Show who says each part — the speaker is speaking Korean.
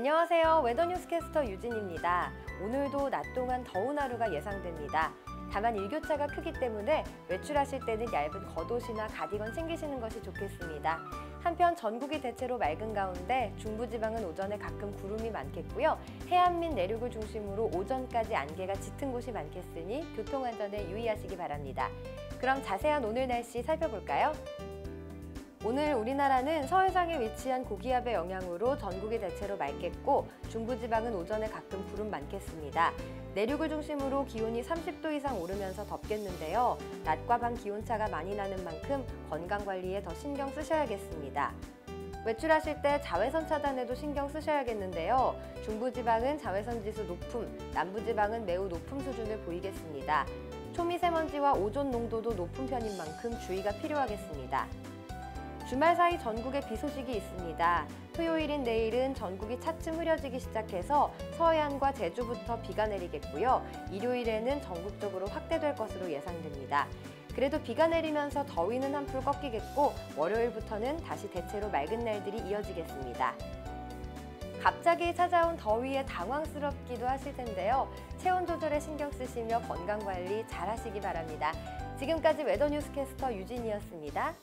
Speaker 1: 안녕하세요. 웨더뉴스캐스터 유진입니다. 오늘도 낮 동안 더운 하루가 예상됩니다. 다만 일교차가 크기 때문에 외출하실 때는 얇은 겉옷이나 가디건 챙기시는 것이 좋겠습니다. 한편 전국이 대체로 맑은 가운데 중부지방은 오전에 가끔 구름이 많겠고요. 해안 및 내륙을 중심으로 오전까지 안개가 짙은 곳이 많겠으니 교통안전에 유의하시기 바랍니다. 그럼 자세한 오늘 날씨 살펴볼까요? 오늘 우리나라는 서해상에 위치한 고기압의 영향으로 전국이 대체로 맑겠고 중부지방은 오전에 가끔 구름 많겠습니다. 내륙을 중심으로 기온이 30도 이상 오르면서 덥겠는데요. 낮과 밤 기온차가 많이 나는 만큼 건강관리에 더 신경 쓰셔야겠습니다. 외출하실 때 자외선 차단에도 신경 쓰셔야겠는데요. 중부지방은 자외선 지수 높음, 남부지방은 매우 높음 수준을 보이겠습니다. 초미세먼지와 오존 농도도 높은 편인 만큼 주의가 필요하겠습니다. 주말 사이 전국에 비 소식이 있습니다. 토요일인 내일은 전국이 차츰 흐려지기 시작해서 서해안과 제주부터 비가 내리겠고요. 일요일에는 전국적으로 확대될 것으로 예상됩니다. 그래도 비가 내리면서 더위는 한풀 꺾이겠고 월요일부터는 다시 대체로 맑은 날들이 이어지겠습니다. 갑자기 찾아온 더위에 당황스럽기도 하실 텐데요. 체온 조절에 신경 쓰시며 건강 관리 잘 하시기 바랍니다. 지금까지 웨더 뉴스캐스터 유진이었습니다.